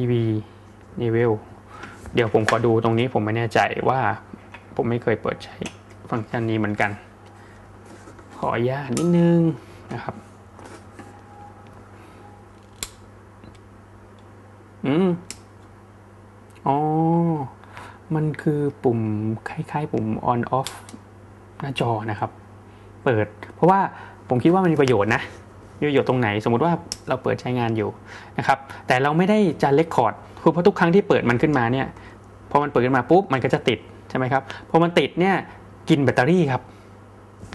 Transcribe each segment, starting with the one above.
EV level เดี๋ยวผมขอดูตรงนี้ผมไม่แน่ใจว่าผมไม่เคยเปิดใช้ฟังก์ชันนี้เหมือนกัน ขออนุญาตนิดนึงนะครับ อืม อ๋อ มันคือปุ่มคล้ายๆ ปุ่ม on off หน้าจอนะครับ เปิด เพราะว่าผมคิดว่ามันมีประโยชน์นะ มีประโยชน์ตรงไหน สมมุติว่าเราเปิดใช้งานอยู่นะครับ แต่เราไม่ได้จะเลคคอร์ดคือเพราะทุกครั้งที่เปิดมันขึ้นมาเนี่ยพอมันเปิดขึ้นมาปุ๊บมันก็จะติดใช่ไหมครับพอมันติดเนี่ยกินแบตเตอรี่ครับ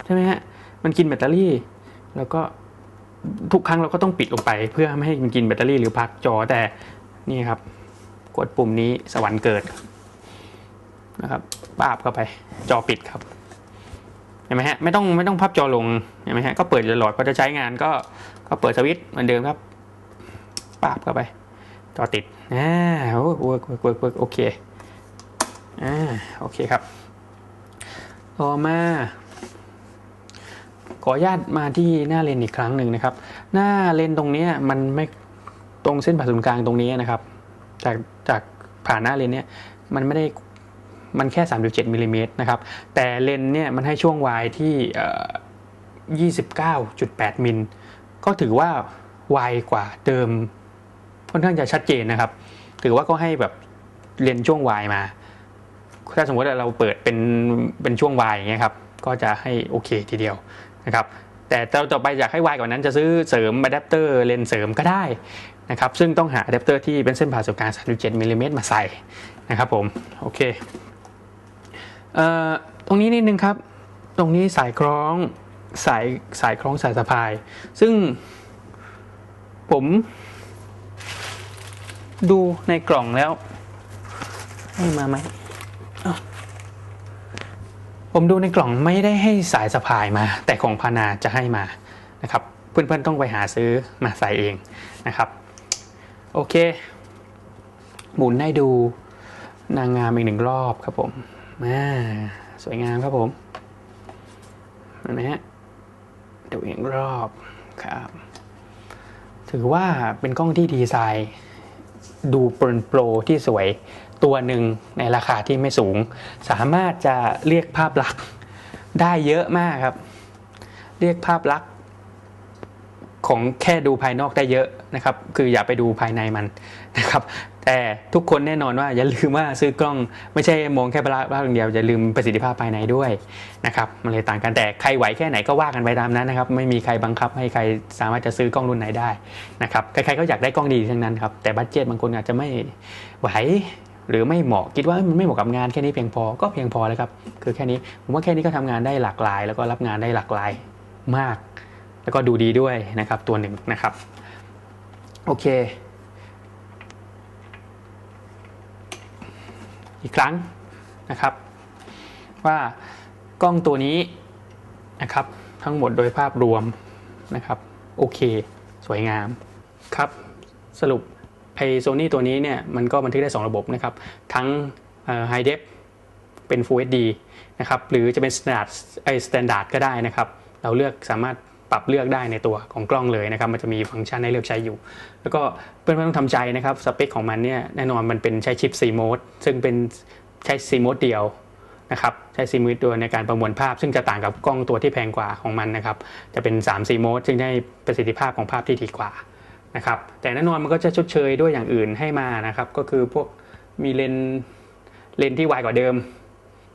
ใช่ไหมฮะมันกินแบตเตอรี่ แล้วก็ทุกครั้งเราก็ต้องปิดลงไป เพื่อไม่ให้มันกินแบตเตอรี่หรือพักจอแต่นี่ครับ กดปุ่มนี้สวรรค์เกิดนะครับปาบเข้าไปจอปิดครับ ห็นไหมฮะไม่ต้องไม่ต้องพับจอลงเห็นไหมฮะก็เปิดตลอดพอจะใช้งานก็ก็เปิดสวิตช์เหมือนเดิมครับปาบเข้าไปจอติดอ่าโอ้เวิร์กเวิร์กเวิร์กเวิร์กโอเคอ่าโอเคครับต่อมาขออนุญาตมาที่หน้าเลนอีกครั้งหนึ่งนะครับ หน้าเลนตรงนี้มันไม่ตรงเส้นผ่าศูนย์กลางตรงนี้นะครับ จากจากผ่านหน้าเลนเนี่ยมันไม่ได้ มันแค่ 37มิลลิเมตรนะครับแต่เลนเนี่ยมันให้ช่วงวายที่เอ่อ29.8 มิล ก็ถือว่าไวกว่าเดิมค่อนข้างจะชัดเจนนะครับ ถือว่าก็ให้แบบเลนช่วงวายมา ถ้าสมมติเราเปิดเป็นเป็นช่วงวายอย่างเงี้ยครับก็จะให้โอเคทีเดียวนะครับแต่เราต่อไปอยากให้วายกว่านั้นจะซื้อเสริมอะแดปเตอร์เลนเสริมก็ได้นะครับซึ่งต้องหาอะแดปเตอร์ที่เป็นเส้นผ่าศูนย์กลาง37มิลลิเมตรมาใส่นะครับผมโอเค ตรงนี้นิดนึงครับ ตรงนี้สายคล้องสายสายคล้องสายสะพาย ซึ่งผมดูในกล่องแล้วให้มาไหมผมดูในกล่องไม่ได้ให้สายสะพายมา แต่ของพานาจะให้มานะครับ เพื่อนๆต้องไปหาซื้อมาใส่เองนะครับ โอเค หมุนให้ดูนางงามอีกหนึ่งรอบครับผม มาสวยงามครับผมเห็นไหมฮะดูอีกรอบครับ ถือว่าเป็นกล้องที่ดีไซน์ดูโปรโปรที่สวยตัวหนึ่งในราคาที่ไม่สูง สามารถจะเรียกภาพลักษณ์ได้เยอะมากครับ เรียกภาพลักษณ์ของแค่ดูภายนอกได้เยอะนะครับ คืออย่าไปดูภายในมันนะครับ แต่ทุกคนแน่นอนว่าอย่าลืมว่าซื้อกล้องไม่ใช่มองแค่ภาพอย่างเดียวอย่าลืมประสิทธิภาพภายในด้วยนะครับมันเลยต่างกันแต่ใครไหวแค่ไหนก็ว่ากันไปตามนั้นนะครับไม่มีใครบังคับให้ใครสามารถจะซื้อกล้องรุ่นไหนได้นะครับใครๆก็อยากได้กล้องดีทั้งนั้นครับแต่บัตเจ็ตบางคนอาจจะไม่ไหวหรือไม่เหมาะคิดว่ามันไม่เหมาะกับงานแค่นี้เพียงพอก็เพียงพอแล้วครับคือแค่นี้ผมว่าแค่นี้ก็ทำงานได้หลากหลาย แล้วก็รับงานได้หลากหลายมาก แล้วก็ดูดีด้วยนะครับตัวหนึ่งนะครับโอเค อีกครั้งนะครับ ว่ากล้องตัวนี้นะครับ ทั้งหมดโดยภาพรวมนะครับ โอเค สวยงามครับ สรุปไอโซนี่ตัวนี้เนี่ยมันก็บันทึกได้ 2 ระบบนะครับ ทั้ง High Def เป็น Full HD นะครับ หรือจะเป็น Standard ไอ Standard ก็ได้นะครับ เราเลือกสามารถ ปรับเลือกได้ในตัวของกล้องเลยนะครับมันจะมีฟังก์ชันให้เลือกใช้อยู่ แล้วก็เพื่อนๆต้องทำใจนะครับสเปคของมันเนี่ยแน่นอนมันเป็นใช้ชิป C mode ซึ่งเป็นใช้ C mode เดียวนะครับใช้ C mode ตัวในการประมวลภาพ ซึ่งจะต่างกับกล้องตัวที่แพงกว่าของมันนะครับจะเป็น3 C mode ซึ่งได้ประสิทธิภาพของภาพที่ดีกว่านะครับแต่แน่นอนมันก็จะชดเชยด้วยอย่างอื่นให้มานะครับก็คือพวกมีเลนเลนที่ไวกว่าเดิม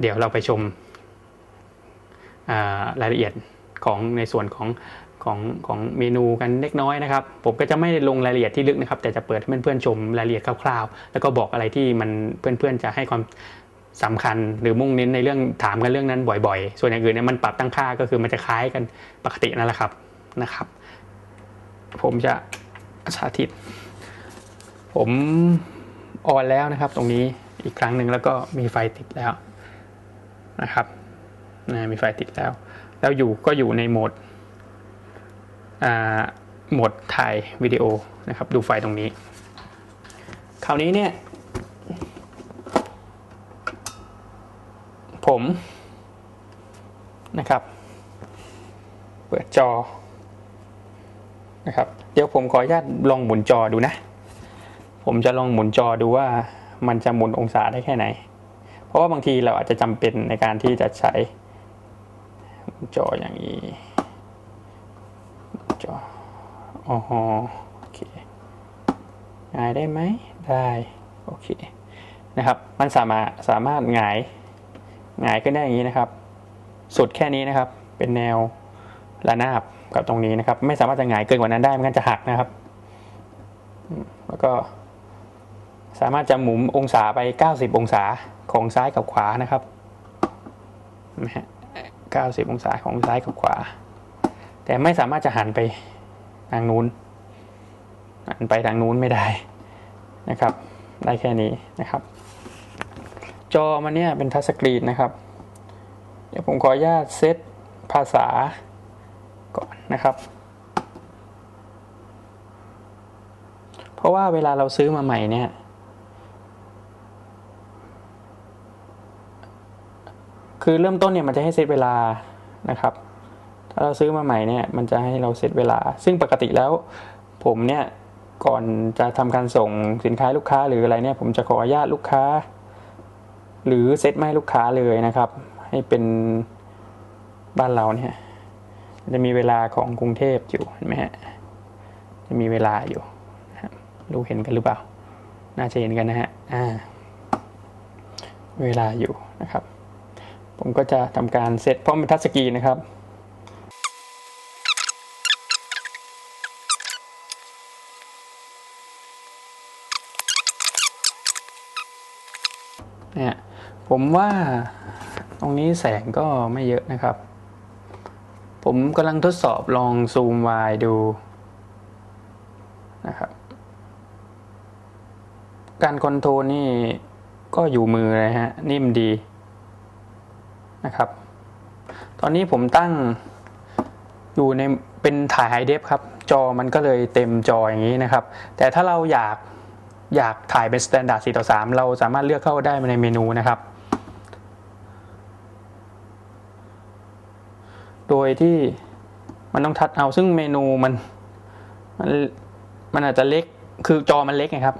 เดี๋ยวเราไปชมรายละเอียด ของในส่วนของของของเมนูกันเล็กน้อยนะครับ ผมก็จะไม่ลงรายละเอียดที่ลึกนะครับ แต่จะเปิดให้เพื่อนๆชมรายละเอียดคร่าวๆ แล้วก็บอกอะไรที่มันเพื่อนๆจะให้ความสำคัญหรือมุ่งเน้นในเรื่องถามกันเรื่องนั้นบ่อยๆ ส่วนอย่างอื่นเนี่ยมันปรับตั้งค่าก็คือมันจะคล้ายกันปกตินั่นแหละครับนะครับ ผมจะสาธิต ผมออนแล้วนะครับ ตรงนี้อีกครั้งหนึ่งแล้วก็มีไฟติดแล้วนะครับนะมีไฟติดแล้ว แล้วอยู่ก็อยู่ในโหมดโหมดถ่ายวิดีโอนะครับ ดูไฟตรงนี้ คราวนี้เนี่ย ผมนะครับ เปิดจอนะครับ เดี๋ยวผมขออนุญาตลองหมุนจอดูนะ ผมจะลองหมุนจอดูว่ามันจะหมุนองศาได้แค่ไหน เพราะว่าบางทีเราอาจจะจำเป็นในการที่จะใช้ จออย่างนี้จออ๋อโอเคหงายได้ไหมได้โอเคนะครับ มันสามารถสามารถหงายหงายขึ้นได้อย่างนี้นะครับ สุดแค่นี้นะครับ เป็นแนวระนาบกับตรงนี้นะครับ ไม่สามารถจะหงายเกินกว่านั้นได้ไม่งั้นจะหักนะครับ แล้วก็สามารถจะหมุนองศาไป 90 องศาของซ้ายกับขวานะครับนะฮะ 90 องศาของซ้ายกับขวา แต่ไม่สามารถจะหันไปทางนู้นหันไปทางนู้นไม่ได้นะครับ ได้แค่นี้นะครับ จอมันเนี่ยเป็นทัชสกรีนนะครับ เดี๋ยวผมขออนุญาตเซตภาษาก่อนนะครับ เพราะว่าเวลาเราซื้อมาใหม่เนี่ย คือเริ่มต้นเนี่ยมันจะให้เซตเวลานะครับ ถ้าเราซื้อมาใหม่เนี่ยมันจะให้เราเซตเวลา ซึ่งปกติแล้ว ผมเนี่ยก่อนจะทำการส่งสินค้าลูกค้าหรืออะไรเนี่ยผมจะขออนุญาตลูกค้า หรือเซตไม่ให้ลูกค้าเลยนะครับ ให้เป็นบ้านเราเนี่ยจะมีเวลาของกรุงเทพอยู่เห็นไหมฮะจะมีเวลาอยู่ครับรู้เห็นกันหรือเปล่า น่าจะเห็นกันนะฮะอ่าเวลาอยู่นะครับ ผมก็จะทำการเซตเพราะมันทัชสกรีนนะครับเนี่ยผมว่าตรงนี้แสงก็ไม่เยอะนะครับ ผมกำลังทดสอบลองซูมวายดูนะครับ การคอนโทรลนี่ก็อยู่มือเลยฮะ นิ่มดี นะครับ ตอนนี้ผมตั้งอยู่ในเป็นถ่ายไฮเดฟครับ จอมันก็เลยเต็มจออย่างนี้นะครับ แต่ถ้าเราอยากอยากถ่ายเป็นสแตนดาร์ด4ต่อ3เราสามารถเลือกเข้าได้ในเมนูนะครับ โดยที่มันต้องทัดเอาซึ่งเมนูมันมันมันอาจจะเล็กคือจอมันเล็กไงครับ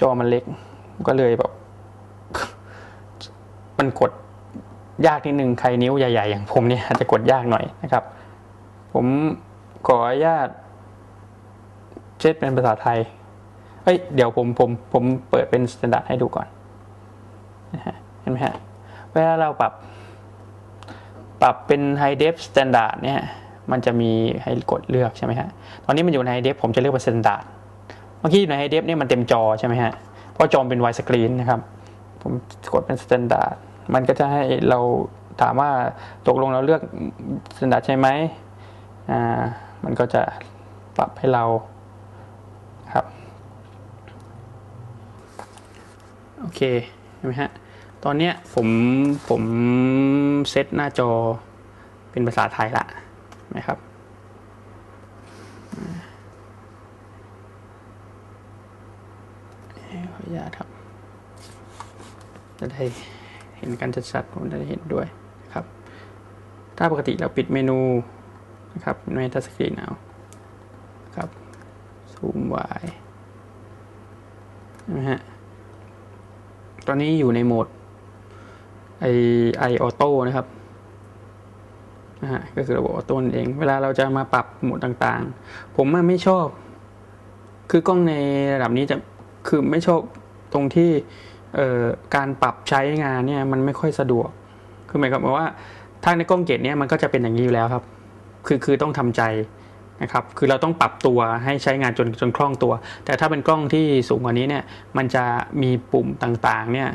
จอมันเล็กก็เลยแบบมันกด ยากนิดนึงใครนิ้วใหญ่ๆอย่างผมเนี่ยอาจจะกดยากหน่อยนะครับ ผมขออนุญาตเช็ดเป็นภาษาไทยเฮ้ยเดี๋ยวผมผมผมเปิดเป็นสแตนดาร์ดให้ดูก่อนนะฮะเห็นไหมฮะเวลาเราปรับ ปรับเป็น High Def Standard เนี่ยมันจะมีให้กดเลือกใช่ไหมฮะ ตอนนี้มันอยู่ใน High Def ผมจะเลือกเป็น Standard เมื่อกี้อยู่ใน High Def เนี่ยมันเต็มจอใช่ไหมฮะ เพราะจอเป็น Wide Screen นะครับ ผมกดเป็น Standard มันก็จะให้เราถามว่าตกลงเราเลือก Standard ใช่ไหมอ่ามันก็จะปรับให้เราครับโอเคเห็นไหมฮะตอนเนี้ยผมผมเซตหน้าจอเป็นภาษาไทยละนะครับขออนุญาตครับจะได้ เห็นกันชัดๆผมจะเห็นด้วยนะครับ ถ้าปกติเราปิดเมนูนะครับไม่ทัชสกรีนเอาครับซูมไวนะฮะตอนนี้อยู่ในโหมดไอไอออโต้นะครับนะฮะก็คือระบบออโต้นเอง เวลาเราจะมาปรับโหมดต่างๆ ผมไม่ชอบ คือกล้องในระดับนี้จะคือไม่ชอบตรงที่ การปรับใช้งานเนี่ยมันไม่ค่อยสะดวก คือหมายความว่าถ้าในกล้องเกตเนี่ยมันก็จะเป็นอย่างนี้อยู่แล้วครับ คือคือต้องทำใจนะครับ คือเราต้องปรับตัวให้ใช้งานจนจนคล่องตัว แต่ถ้าเป็นกล้องที่สูงกว่านี้เนี่ย มันจะมีปุ่มต่างๆเนี่ย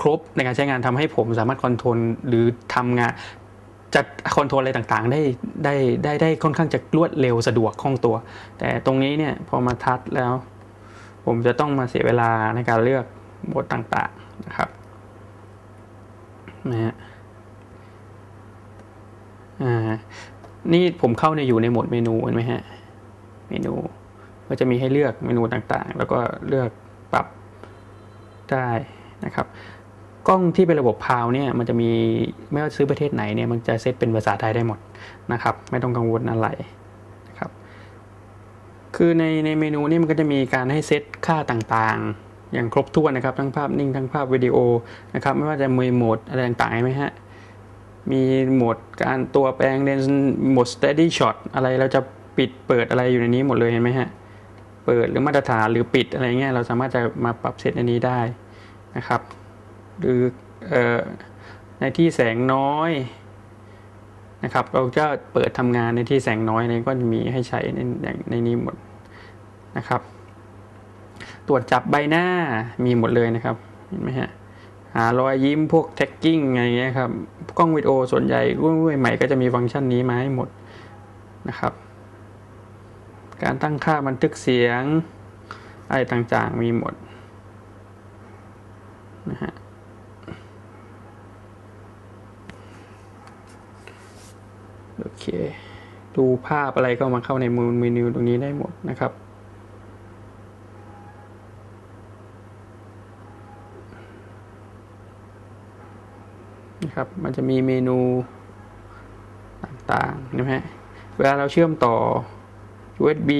ครบในการใช้งานทำให้ผมสามารถคอนโทรลหรือทำงานจะคอนโทรลอะไรต่างๆ ได้ได้ได้ได้ค่อนข้างจะรวดเร็วสะดวกคล่องตัว แต่ตรงนี้เนี่ยพอมาทัดแล้ว ผมจะต้องมาเสียเวลาในการเลือก โหมดต่างๆนะครับนะฮะอ่านี่ผมเข้าในอยู่ในโหมดเมนูเห็นไหมฮะเมนูก็จะมีให้เลือกเมนูต่างๆ แล้วก็เลือกปรับได้นะครับกล้องที่เป็นระบบพาวเนี่ยมันจะมีไม่ว่าซื้อประเทศไหนเนี่ยมันจะเซตเป็นภาษาไทยได้หมดนะครับ ไม่ต้องกังวลอะไรนะครับ คือในในเมนูนี่มันก็จะมีการให้เซตค่าต่างๆ อย่างครบถ้วนนะครับ ทั้งภาพนิ่งทั้งภาพวิดีโอนะครับ ไม่ว่าจะมีโหมดอะไรต่างๆไหมฮะมีโหมดการตัวแปลงเลนส์โหมด steady shot อะไรเราจะปิดเปิดอะไรอยู่ในนี้หมดเลยเห็นไหมฮะเปิดหรือมาตรฐานหรือปิดอะไรเงี้ยเราสามารถจะมาปรับเซตในนี้ได้นะครับ หรืออในที่แสงน้อยนะครับ เราจะเปิดทำงานในที่แสงน้อยในก็จะมีให้ใช้ในในในนี้หมดนะครับ ตรวจจับใบหน้ามีหมดเลยนะครับเห็นไหมฮะหารอยยิ้มพวกแท็กกิ้งอะไรเงี้ยครับกล้องวิดีโอส่วนใหญ่รุ่นใหม่ก็จะมีฟังก์ชันนี้มาให้หมดนะครับ การตั้งค่าบันทึกเสียงอะไรต่างๆมีหมดนะฮะโอเค ดูภาพอะไรก็มาเข้าในมูเมนูตรงนี้ได้หมดนะครับ นะครับ มันจะมีเมนูต่างๆนะฮะเวลาเราเชื่อมต่อ USB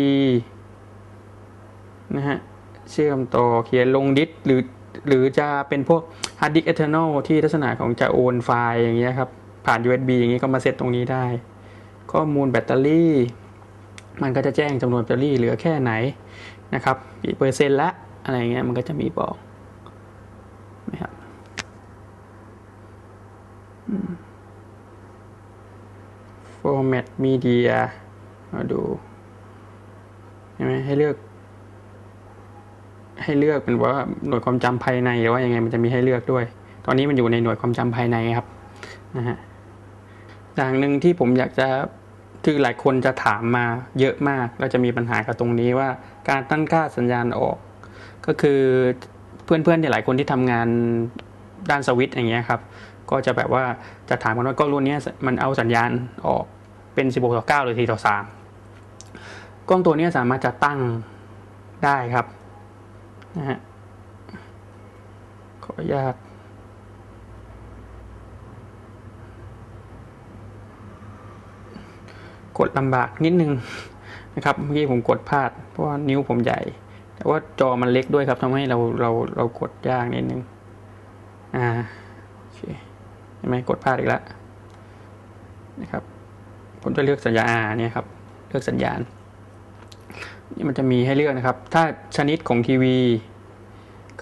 นะฮะเชื่อมต่อเขียนลงดิสหรือหรือจะเป็นพวก hard disk external ที่ลักษณะของจะโอนไฟล์อย่างเงี้ยครับ ผ่าน USB อย่างนี้ก็มาเซตตรงนี้ได้ ข้อมูลแบตเตอรี่ มันก็จะแจ้งจำนวนแบตเตอรี่เหลือแค่ไหนนะครับกี่เปอร์เซ็นต์ละอะไรเงี้ยมันก็จะมีบอกนะครับ format media มาดูเห็นไหมให้เลือก ให้เลือกเป็นว่าหน่วยความจำภายในหรือว่ายังไงมันจะมีให้เลือกด้วย ตอนนี้มันอยู่ในหน่วยความจำภายในครับนะฮะอย่างหนึ่งที่ผมอยากจะคือหลายคนจะถามมาเยอะมากแล้วจะมีปัญหากับตรงนี้ว่า การตั้งค่าสัญญาณออก ก็คือเพื่อนๆเนี่ยหลายคนที่ทำงานด้านสวิตอย่างเงี้ยครับ ก็จะแบบว่าจะถามกันว่ากล้องรุ่นนี้มันเอาสัญญาณออก เป็น 16 ต่อ 9 หรือ 4 ต่อ 3 กล้องตัวนี้สามารถจะตั้งได้ครับนะฮะขออนุญาตกดลำบากนิดนึงนะครับเมื่อกี้ผมกดพลาดเพราะว่านิ้วผมใหญ่ แต่ว่าจอมันเล็กด้วยครับทำให้เราเราเรากดยากนิดนึงอ่าโอเคเห็นไหมกดพลาดอีกแล้วนะครับ ผมจะเลือกสัญญาณอ่าเนี่ยครับ เลือกสัญญาณ นี่มันจะมีให้เลือกนะครับ ถ้าชนิดของทีวี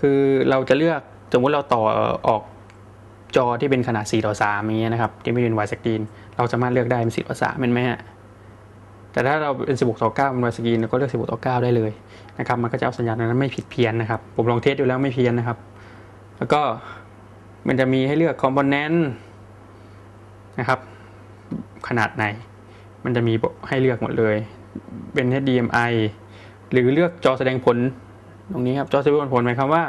คือเราจะเลือกสมมติเราต่อออกจอที่เป็นขนาด 4 ต่อ3อย่างเงี้ยนะครับ ที่ไม่เป็นวายสกรีน เราสามารถเลือกได้เป็น 4 ต่อ3เป็นไหมฮะ แต่ถ้าเราเป็น 16 ต่อ 9 เป็นวายสกรีนเราก็เลือก 16 ต่อ 9 ได้เลยนะครับ มันก็จะเอาสัญญาณนั้นไม่ผิดเพี้ยนนะครับ ผมลองเทสดูแล้วไม่เพี้ยนนะครับ แล้วก็มันจะมีให้เลือกคอมโพเนนต์นะครับ ขนาดไหน มันจะมีให้เลือกหมดเลย เป็น HDMI หรือเลือกจอแสดงผลตรงนี้ครับจอแสดงผลหมายความว่า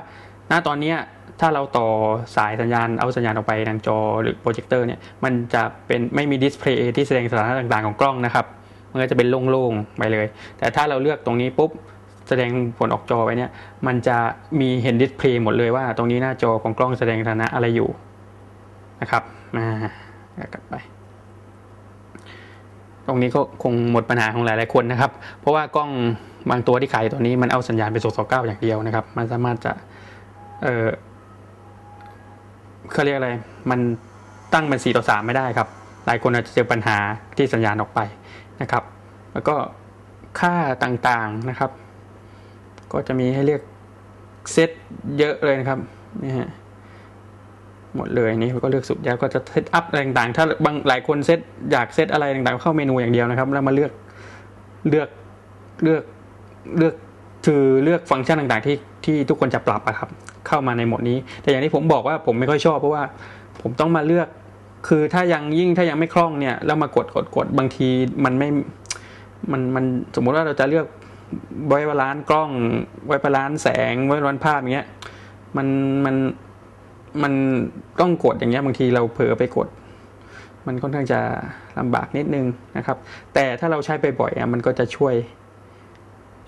ณตอนนี้ถ้าเราต่อสายสัญญาณเอาสัญญาณออกไปทางจอหรือโปรเจคเตอร์เนี่ยมันจะเป็นไม่มีดิสเพลย์ที่แสดงสถานะต่างๆของกล้องนะครับมันก็จะเป็นโล่งๆไปเลย แต่ถ้าเราเลือกตรงนี้ปุ๊บแสดงผลออกจอไว้เนี่ยมันจะมีเห็นดิสเพลย์หมดเลยว่าตรงนี้หน้าจอของกล้องแสดงสถานะอะไรอยู่นะครับมากลับไป ตรงนี้ก็คงหมดปัญหาของหลายๆคนนะครับ เพราะว่ากล้องบางตัวที่ขายตัวนี้มันเอาสัญญาณไปสู่2 9อย่างเดียวนะครับ มันสามารถจะ เออเขาเรียกอะไร มันตั้งเป็น4ต่อ3ไม่ได้ครับ หลายคนอาจจะเจอปัญหาที่สัญญาณออกไปนะครับ แล้วก็ค่าต่างๆนะครับ ก็จะมีให้เรียกเซตเยอะเลยนะครับนี่ฮะ หมดเลยนี่ก็เลือกสุดยาวก็จะเซตอัพอะไรต่างๆถ้าบางหลายคนเซตอยากเซตอะไรต่างๆเข้าเมนูอย่างเดียวนะครับ แล้วมาเลือกเลือกเลือกเลือกคือเลือกฟังก์ชันต่างๆ ที่ที่ทุกคนจะปรับอะครับ เข้ามาในหมดนี้ แต่อย่างที่ผมบอกว่าผมไม่ค่อยชอบเพราะว่าผมต้องมาเลือก คือถ้ายังยิ่งถ้ายังไม่คล่องเนี่ยแล้วมากดกดกดบางทีมันไม่มันมันสมมุติว่าเราจะเลือกไว้บาลานซ์กล้อง ไว้บาลานซ์แสงไว้บาลานซ์ภาพอย่างเงี้ยมันมัน มันต้องกดอย่างเงี้ยบางทีเราเผลอไปกด มันค่อนข้างจะลำบากนิดนึงนะครับ แต่ถ้าเราใช้ไปบ่อยๆมันก็จะช่วย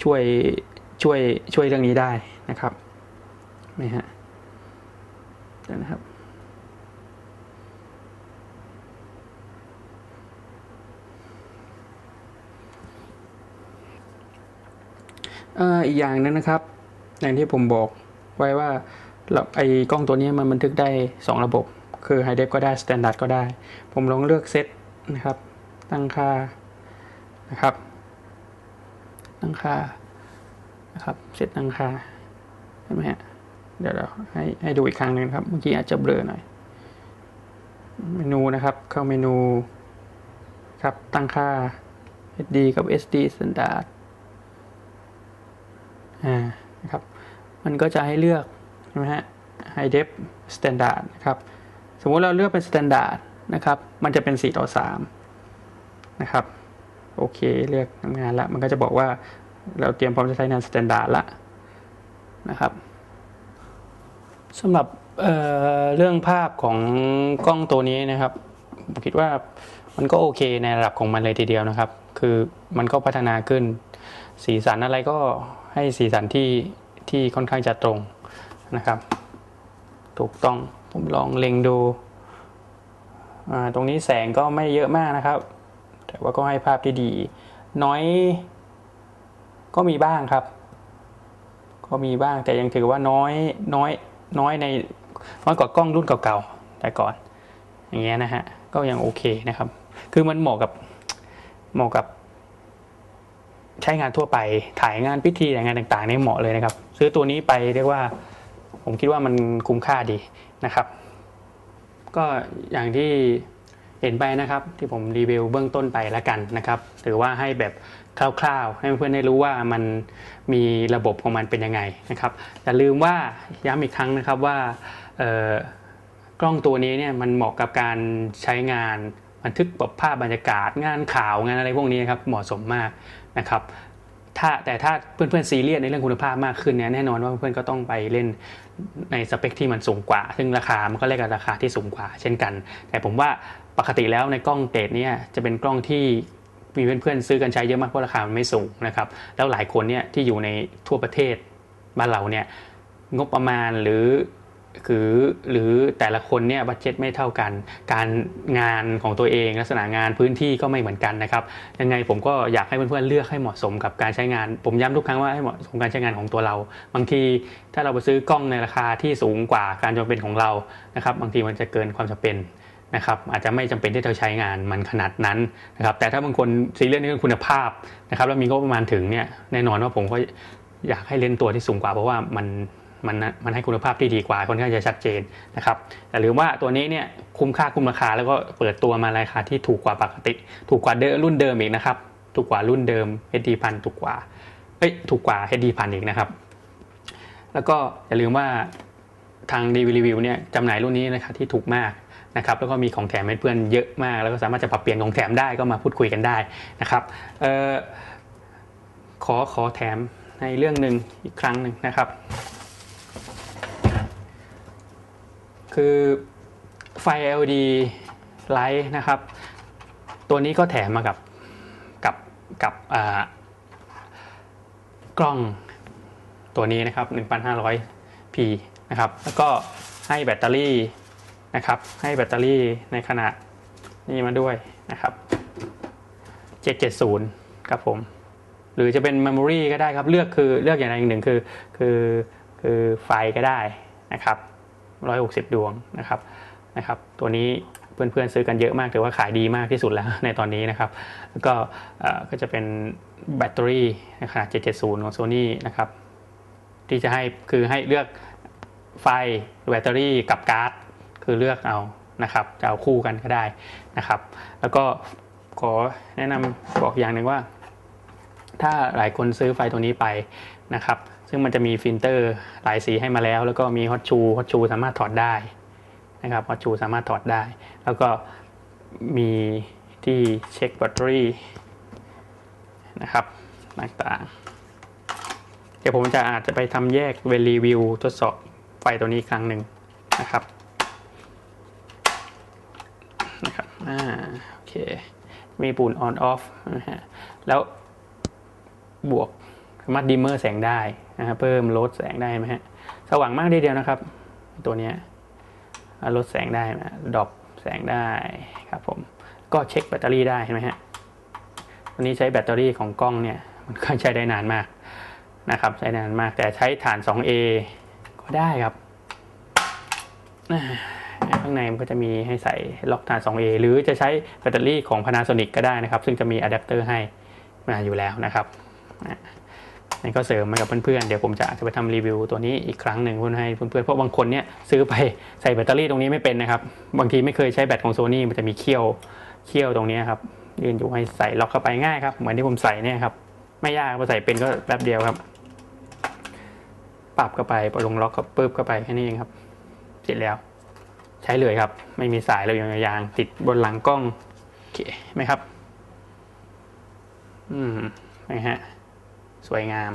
ช่วยช่วยช่วยเรื่องนี้ได้นะครับไม่ฮะเดี๋ยวนะครับอีกอย่างหนึงนะครับ อย่างที่ผมบอกไว้ว่า ไอ้กล้องตัวนี้มันบันทึกได้ 2 ระบบ คือ High Def ก็ได้ Standard ก็ได้ ผมลองเลือกเซตนะครับ ตั้งค่านะครับ ตั้งค่านะครับเซตตั้งค่าใช่ไหมฮะเดี๋ยวเราให้ให้ดูอีกครั้งหนึ่งครับ เมื่อกี้อาจจะเบลอหน่อย เมนูนะครับ เข้าเมนูครับตั้งค่า HD กับ SD Standard อ่านะครับ มันก็จะให้เลือก ช่ไหมฮะ High Def Standard นะครับ สมมุติเราเลือกเป็น Standard นะครับ มันจะเป็น4ต่อ3นะครับ โอเค เลือกทำงานละมันก็จะบอกว่าเราเตรียมพร้อมจะใช้งาน Standard ละนะครับสำหรับเเรื่องภาพของกล้องตัวนี้นะครับ ผมคิดว่ามันก็โอเคในระดับของมันเลยทีเดียวนะครับ คือมันก็พัฒนาขึ้น สีสันอะไรก็ให้สีสันที่ที่ค่อนข้างจะตรง นะครับ ถูกต้องผมลองเล็งดู ตรงนี้แสงก็ไม่เยอะมากนะครับ แต่ว่าก็ให้ภาพที่ดี น้อยก็มีบ้างครับ ก็มีบ้างแต่ยังถือว่าน้อยน้อยน้อยในน้อยกว่ากล้องรุ่นเก่าๆแต่ก่อน อย่างเงี้ยนะฮะก็ยังโอเคนะครับ คือมันเหมาะกับเหมาะกับใช้งานทั่วไปถ่ายงานพิธีถ่ายงานต่างๆนี่เหมาะเลยนะครับ ซื้อตัวนี้ไปเรียกว่า ผมคิดว่ามันคุ้มค่าดีนะครับ ก็อย่างที่เห็นไปนะครับ ที่ผมรีวิวเบื้องต้นไปแล้วกันนะครับถือว่าให้แบบคร่าวๆ ให้เพื่อนๆได้รู้ว่ามันมีระบบของมันเป็นยังไงนะครับอย่าลืมว่าย้ำอีกครั้งนะครับว่ากล้องตัวนี้เนี่ยมันเหมาะกับการใช้งานบันทึกแบบภาพบรรยากาศงานข่าวงานอะไรพวกนี้ครับเหมาะสมมากนะครับ ถ้าแต่ถ้าเพื่อนๆซีเรียสในเรื่องคุณภาพมากขึ้นเนี่ยแน่นอนว่าเพื่อนๆก็ต้องไปเล่นในสเปคที่มันสูงกว่า ซึ่งราคามันก็เลขกับราคาที่สูงกว่า เช่นกัน แต่ผมว่าปกติแล้วในกล้องเกรดเนี่ยจะเป็นกล้องที่มีเพื่อนๆซื้อกันใช้เยอะมากเพราะราคามันไม่สูงนะครับแล้วหลายคนเนี่ยที่อยู่ในทั่วประเทศบ้านเราเนี่ยงบประมาณหรือ คือหรือแต่ละคนเนี่ยบัตเจ็ตไม่เท่ากัน การงานของตัวเอง ลักษณะงานพื้นที่ก็ไม่เหมือนกันนะครับยังไงผมก็อยากให้เพื่อนๆเลือกให้เหมาะสมกับการใช้งาน ผมย้ำทุกครั้งว่าให้เหมาะสมกับการใช้งานของตัวเรา บางทีถ้าเราไปซื้อกล้องในราคาที่สูงกว่าการจำเป็นของเรานะครับ บางทีมันจะเกินความจำเป็นนะครับอาจจะไม่จำเป็นที่จะใช้งานมันขนาดนั้นนะครับแต่ถ้าบางคนซีเรียสในเรื่องคุณภาพนะครับแล้วมีงบประมาณถึงเนี่ยแน่นอนว่าผมก็อยากให้เล่นตัวที่สูงกว่าเพราะว่ามัน มันมันให้คุณภาพที่ดีกว่าค่อนข้างจะชัดเจนนะครับแต่หรือว่าตัวนี้เนี่ยคุ้มค่าคุ้มราคาแล้วก็เปิดตัวมาราคาที่ถูกกว่าปกติ ถูกกว่าเดิมรุ่นเดิมอีกนะครับถูกกว่ารุ่นเดิม HD พันถูกกว่าเอ้ยถูกกว่า HD พันอีกนะครับ แล้วก็อย่าลืมว่าทางดีรีวิวเนี่ยจำหน่ายรุ่นนี้นะครับที่ถูกมากนะครับแล้วก็มีของแถมให้เพื่อนเยอะมาก แล้วก็สามารถจะปรับเปลี่ยนของแถมได้ก็มาพูดคุยกันได้นะครับออขอขอแถมในเรื่องหนึ่งอีกครั้งหนึ่งนะครับ คือไฟ LED Light นะครับ ตัวนี้ก็แถมมากับกับกับกล้องตัวนี้นะครับ 1,500p นะครับ แล้วก็ให้แบตเตอรี่นะครับ ให้แบตเตอรี่ในขนาดนี้มาด้วยนะครับ 770 ครับผม หรือจะเป็น Memory ก็ได้ครับ เลือกคือเลือกอย่างใดอย่างหนึ่งคือคือคือไฟก็ได้นะครับ 160 ดวงนะครับนะครับ ตัวนี้เพื่อนๆซื้อกันเยอะมากถือว่าขายดีมากที่สุดแล้วในตอนนี้นะครับ แล้วก็ก็จะเป็นแบตเตอรี่ขนาด 770 ของ Sony นะครับ ที่จะให้คือให้เลือกไฟแบตเตอรี่กับการ์ด คือเลือกเอานะครับจะเอาคู่กันก็ได้นะครับ แล้วก็ขอแนะนำบอกอย่างหนึ่งว่า ถ้าหลายคนซื้อไฟตัวนี้ไปนะครับ ซึ่งมันจะมีฟิลเตอร์หลายสีให้มาแล้ว แล้วก็มีฮอตชูฮอตชูสามารถถอดได้นะครับฮอตชูสามารถถอดได้ แล้วก็มีที่เช็คแบตเตอรี่นะครับต่างๆ เดี๋ยวผมจะอาจจะไปทำแยกเวรีวิวทดสอบไฟตัวนี้ครั้งหนึ่งนะครับนะครับอ่าโอเค มีปุ่น on off นะฮะแล้วบวก สามารถดิมเมอร์แสงได้นะครับเพิ่มลดแสงได้ไหมฮะสว่างมากทีเดียวนะครับ ตัวนี้ลดแสงได้นะดรอปแสงได้ครับผมก็เช็คแบตเตอรี่ได้เห็นไหมฮะตัวนี้ใช้แบตเตอรี่ของกล้องเนี่ยมันก็ใช้ได้นานมากนะครับใช้นานมากแต่ใช้ฐาน 2A ก็ได้ครับข้างในมันก็จะมีให้ใส่ล็อกฐาน 2A หรือจะใช้แบตเตอรี่ของ Panasonic ก็ได้นะครับ ซึ่งจะมีอะแดปเตอร์ให้มาอยู่แล้วนะครับ อ่นี่ก็เสริมมากับเพื่อนๆ เดี๋ยวผมจะจะไปทำรีวิวตัวนี้อีกครั้งหนึ่งเพื่อให้เพื่อนๆ เพราะบางคนเนี่ยซื้อไปใส่แบตเตอรี่ตรงนี้ไม่เป็นนะครับ บางทีไม่เคยใช้แบตของโซนี่มันจะมีเขี้ยวเขี้ยวตรงนี้ครับยืนอยู่ให้ใส่ล็อกเข้าไปง่ายครับ เหมือนที่ผมใส่เนี่ยครับ ไม่ยากพอใส่เป็นก็แป๊บเดียวครับ ปรับเข้าไปพอลงล็อกก็ปึ๊บเข้าไปแค่นี้เองครับ เสร็จแล้ว ใช้เลยครับ ไม่มีสายเลยยางติดบนหลังกล้องโอเคไหมครับ อืมนะฮะ สวยงาม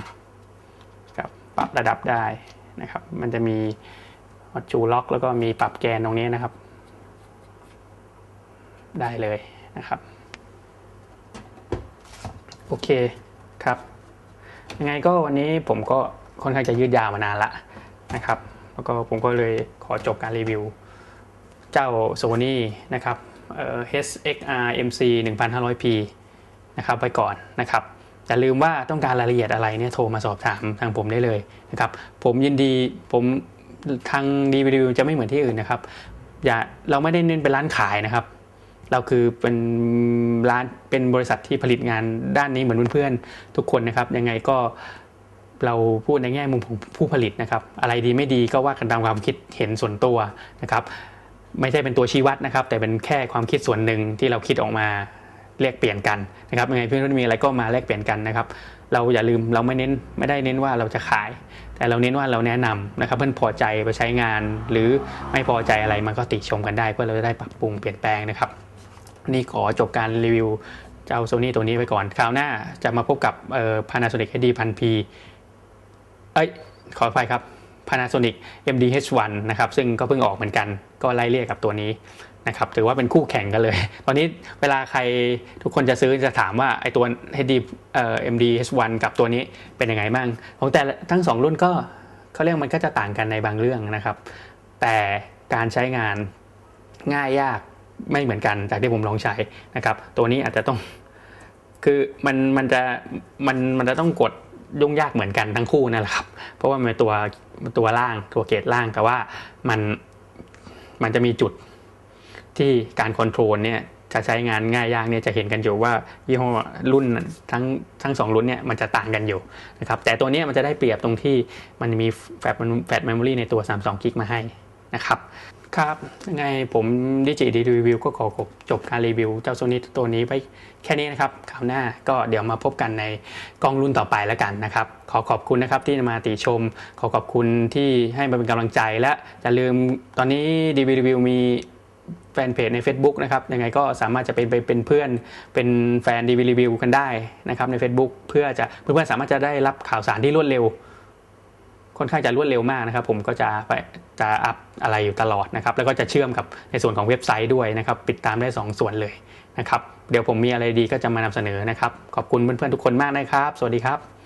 ครับปรับระดับได้นะครับ มันจะมีจูล็อก แล้วก็มีปรับแกนตรงนี้นะครับ ได้เลยนะครับ โอเคครับ ยังไงก็วันนี้ผมก็ค่อนข้างจะยืดยาวมานานละนะครับ แล้วก็ผมก็เลยขอจบการรีวิว เจ้า Sony นะครับเอ่อ HXR MC 1500p นะครับไว้ก่อนนะครับ อย่ลืมว่าต้องการรายละเอียดอะไรเนี่ยโทรมาสอบถามทางผมได้เลยนะครับผมยินดีผมทางดีรีวิวจะไม่เหมือนที่อื่นนะครับอย่าเราไม่ได้เน้นเป็นร้านขายนะครับ เราคือเป็นร้านเป็นบริษัทที่ผลิตงานด้านนี้เหมือนเพื่อนๆทุกคนนะครับ ยังไงก็เราพูดในแง่มุมของผู้ผลิตนะครับ อะไรดีไม่ดีก็ว่ากันตามความคิดเห็นส่วนตัวนะครับ ไม่ใช่เป็นตัวชี้วัดนะครับ แต่เป็นแค่ความคิดส่วนหนึ่งที่เราคิดออกมา แลกเปลี่ยนกันนะครับยังไงเพื่อนๆมีอะไรก็มาแลกเปลี่ยนกันนะครับ เราอย่าลืมเราไม่เน้นไม่ได้เน้นว่าเราจะขาย แต่เราเน้นว่าเราแนะนำนะครับ เพื่อนพอใจไปใช้งาน หรือไม่พอใจอะไรมันก็ติชมกันได้ เพื่อเราจะได้ปรับปรุงเปลี่ยนแปลงนะครับนี่ขอจบการรีวิวเจ้าโซนี่ตัวนี้ไปก่อน คราวหน้าจะมาพบกับเอ่อ Panasonic HD 1000 P เอ้ย ขออภัยครับ Panasonic MDH1 นะครับ ซึ่งก็เพิ่งออกเหมือนกัน ก็ไล่เรียกกับตัวนี้ นะครับถือว่าเป็นคู่แข่งกันเลย ตอนนี้เวลาใครทุกคนจะซื้อจะถามว่าไอตัว HD เอ่อ MDH1 กับตัวนี้เป็นยังไงบ้างของแต่ทั้งสองรุ่นก็เขาเรียกมันก็จะต่างกันในบางเรื่องนะครับ แต่การใช้งานง่ายยากไม่เหมือนกันจากที่ผมลองใช้นะครับ ตัวนี้อาจจะต้องคือมันมันจะมันมันจะต้องกดยุ่งยากเหมือนกันทั้งคู่นั่นแหละครับ เพราะว่ามันเป็นตัวตัวล่างตัวเกรดล่างแต่ว่ามันมันจะมีจุด ที่การคอนโทรลเนี่ยจะใช้งานง่ายยากเนี่ยจะเห็นกันอยู่ว่ายี่ห้อรุ่นทั้งทั้งสองรุ่นเนี่ยมันจะต่างกันอยู่นะครับแต่ตัวนี้มันจะได้เปรียบตรงที่มันมีแฟลชแฟลชเมมโมรีในตัว 32 กิกมาให้นะครับครับยังไงผมดิจิดีรีวิวก็ขอจบการรีวิวเจ้าโซนี่ตัวนี้ไปแค่นี้นะครับคราวหน้าก็เดี๋ยวมาพบกันในกล้องรุ่นต่อไปแล้วกันนะครับ ขอขอบคุณนะครับที่มาติชม ขอขอบคุณที่ให้มาเป็นกำลังใจและอย่าลืมตอนนี้ดีวีรีวิวมี แฟนเพจใน Facebook นะครับยังไงก็สามารถจะเป็นไปเป็นเพื่อนเป็นแฟนดีวีรีวิวกันได้นะครับใน Facebook เพื่อจะเพื่อนๆสามารถจะได้รับข่าวสารที่รวดเร็ว ค่อนข้างจะรวดเร็วมากนะครับ ผมก็จะไปจะอัพอะไรอยู่ตลอดนะครับ แล้วก็จะเชื่อมกับในส่วนของเว็บไซต์ด้วยนะครับ ปิดตามได้ 2 ส่วนเลยนะครับ เดี๋ยวผมมีอะไรดีก็จะมานำเสนอนะครับ ขอบคุณเพื่อนๆทุกคนมากนะครับ สวัสดีครับ